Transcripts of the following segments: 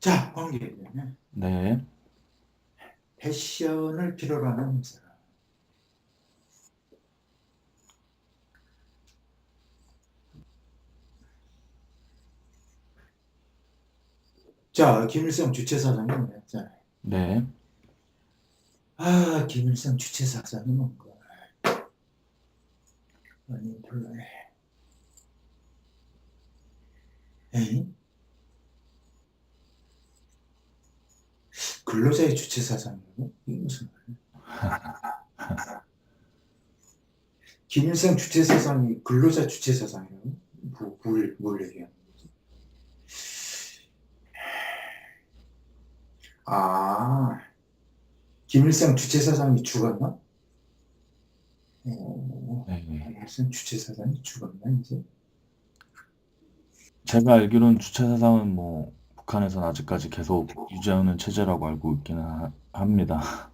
자, 관계되면 네. 패션을 필요로 하는 사람. 자, 김일성 주체사상이 뭐였잖아요. 네. 아, 김일성 주체사상이 뭔가. 아니, 몰라. 에이? 근로자의 주체 사상이라고? 이게 무슨 말이야? 김일성 주체 사상이 근로자 주체 사상이라고? 뭐, 뭘, 뭘 얘기하는 거지? 아, 김일성 주체 사상이 죽었나? 어, 네. 김일성 주체 사상이 죽었나, 이제? 제가 알기로는 주체 사상은 뭐 북한에서는 아직까지 계속 유지하는 체제라고 알고 있기는 하- 합니다.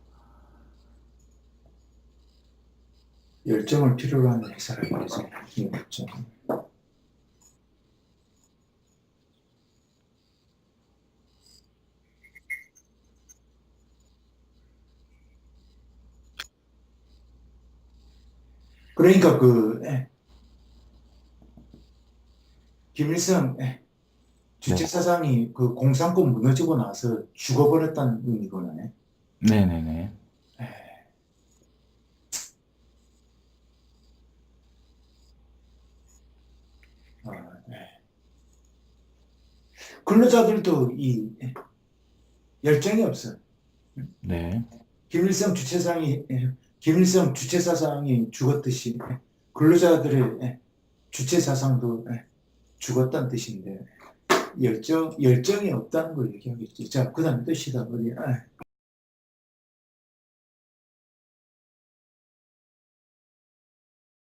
열정을 필요로 하는 회사라고 해서 이 열정. 그러니까 그 예. 김일성 예. 주체 사상이 그 공산권 무너지고 나서 죽어버렸다는 의미구나. 네네네. 어, 네. 근로자들도 이 예, 열정이 없어. 네. 김일성 주체상이 예, 김일성 주체 사상이 죽었듯이 예, 근로자들의 예, 주체 사상도 예, 죽었다는 뜻인데 열정 열정이 없다는 걸 얘기하겠지. 자, 그 다음 뜻이다. 우리 아,